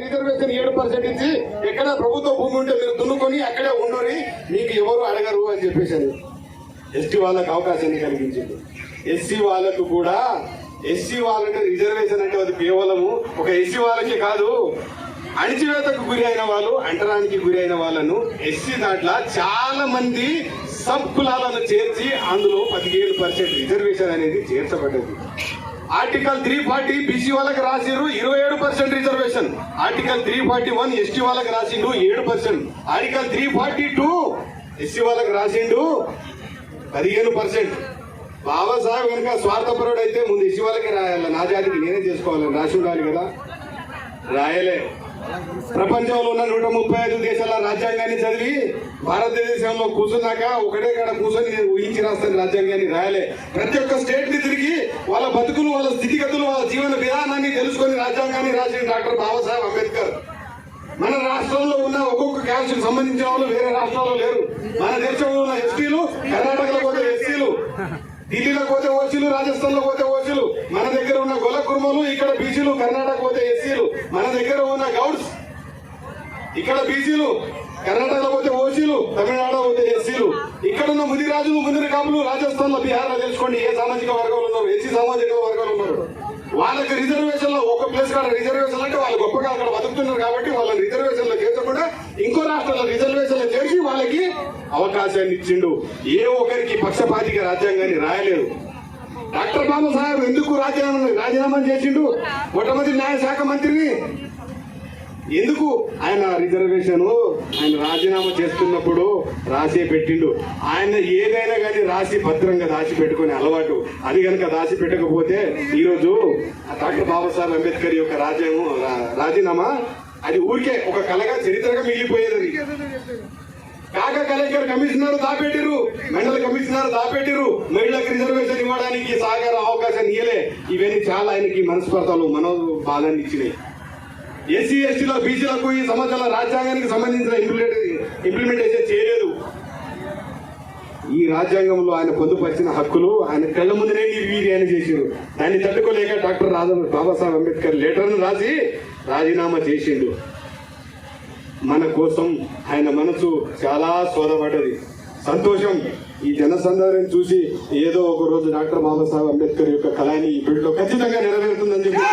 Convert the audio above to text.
Reservation ఏడు percent ఇచ్చి ఎక్కడ ప్రభుత్వ భూమి ఉంటే మీరు దున్నుకొని అక్కడే ఉండని మీకు ఎవరు అడగరు అని చెప్పేసి ఎస్టీ వాళ్ళకు అవకాశాన్ని కలిగించింది? ఎస్సీ వాళ్ళకు కూడా ఎస్సీ వాళ్ళకి రిజర్వేషన్ అంటే అది కేవలము ఒక ఎస్సీ వాళ్ళకే కాదు. అణిచివేతకు గురి అయిన వాళ్ళు అంటరానికి గురి అయిన వాళ్ళను ఎస్సీ దాంట్లో చాలా మంది సబ్ కులాలను చేర్చి అందులో పదిహేను పర్సెంట్ రిజర్వేషన్ అనేది చేర్చబడ్డది. ఆర్టికల్ త్రీ ఫార్టీ బీసీ వాళ్ళకి రాసిండ్రు ఇరవై ఏడు percent reservation article three forty one ST వాళ్ళకి రాసిండు ఏడు percent article three forty two SC వాళ్ళకి రాసిండు పదిహేను పర్సెంట్ బాబాసాహెబ్ కనుక స్వార్థపరుడు అయితే ముందు ఎస్సీ వాళ్ళకి రాయాలి. నా జాతికి నేనే చేసుకోవాలి. రాసి ఉండాలి కదా. రాయలే. ప్రపంచంలో ఉన్న నూట ముప్పై ఐదు దేశాల రాజ్యాంగాన్ని చదివి భారతదేశంలో కూర్చున్నాక ఒకటే కాడ కూర్చొని నేను ఊహించి రాస్తాను రాజ్యాంగాన్ని రాయలే. ప్రతి ఒక్క స్టేట్ని తిరిగి వాళ్ళ బతుకులు వాళ్ళ స్థితిగతులు వాళ్ళ జీవన విధానాన్ని తెలుసుకొని రాజ్యాంగాన్ని రాసిన డాక్టర్ బాబాసాహెబ్ అంబేద్కర్. మన రాష్ట్రంలో ఉన్న ఒక్కొక్క క్యాస్ట్ సంబంధించిన వాళ్ళు వేరే రాష్ట్రాల్లో లేరు. మన దేశంలో ఉన్న ఎస్టీలు కర్ణాటకలో పోతే ఎస్సీలు ఢిల్లీలో పోతే ఓసీలు రాజస్థాన్లో పోతే ఓసీలు మన దగ్గర ఉన్న గొల్ల కుర్మలు ఇక్కడ బీజీలు కర్ణాటక పోతే ఎస్సీలు మన దగ్గర ఉన్న గౌడ్స్. ఇక్కడ బీజీలు కర్ణాటకలో పోతే ఓసీలు తమిళనాడులో పోతే ఎస్సీలు. ఇక్కడ ఉన్న ముదిరాజులు ముదిరి కాపులు రాజస్థాన్లో బీహార్లో తెలుసుకోండి ఏ సామాజిక వర్గాలు ఉన్నారు ఎస్సీ సామాజిక వర్గాలు ఉన్నారు. వాళ్ళకి రిజర్వేషన్లో ఒక ప్లేస్ కాడ రిజర్వేషన్ అంటే వాళ్ళు గొప్పగా అక్కడ బతుకుతున్నారు కాబట్టి వాళ్ళని రిజర్వేషన్లో చేర్చకుండా ఇంకో రాష్ట్రంలో రిజర్వేషన్లో చేసి వాళ్ళకి అవకాశాన్ని ఇచ్చిండు. ఏ ఒక్కరికి పక్షపాతిక రాజ్యాంగాన్ని రాయలేదు. డాక్టర్ బాబాసాహెబ్ ఎందుకు రాజీనామా రాజీనామా చేసిండు? మొట్టమొదటి న్యాయశాఖ మంత్రిని. ఎందుకు? ఆయన రిజర్వేషన్ ఆయన రాజీనామా చేస్తున్నప్పుడు రాసి పెట్టిండు. ఆయన ఏదైనా కానీ రాసి భద్రంగా దాచి పెట్టుకునే అలవాటు. అది కనుక దాచి పెట్టకపోతే ఈరోజు డాక్టర్ బాబాసాహెబ్ అంబేద్కర్ యొక్క రాజ్యాంగం రాజీనామా అది ఊరికే ఒక కళగా చరిత్రగా మిగిలిపోయేది కాగా కాక కలెక్టర్ కమిషనర్ దాపెట్టిరు మండల కమిషనర్ దాపెట్టిరు మహిళలకు రిజర్వేషన్ ఇవ్వడానికి సాగర అవకాశం ఇయ్యలే. ఇవన్నీ చాలా ఆయనకి మనస్పర్ధలు మనో బాధాన్ని ఇచ్చినాయి. ఎస్సీ ఎస్టీలో బీసీలకు ఈ సంవత్సరాల రాజ్యాంగానికి సంబంధించిన ఇంప్లిమెంట్ ఇంప్లిమెంటేషన్ చేయలేదు. ఈ రాజ్యాంగంలో ఆయన పొందుపరిచిన హక్కులు ఆయన కళ్ళ ముందునే ఆయన చేసిండు దాన్ని తట్టుకోలేక డాక్టర్ రాజా బాబాసాహెబ్ అంబేద్కర్ లెటర్ను రాసి రాజీనామా చేసిండు. మన కోసం ఆయన మనసు చాలా సోదపడ్డది సంతోషం ఈ జనసందర్భం చూసి ఏదో ఒక రోజు డాక్టర్ బాబాసాహెబ్ అంబేద్కర్ యొక్క కళాన్ని ఈ బిడ్డలో ఖచ్చితంగా నెరవేరుతుందని చెప్పి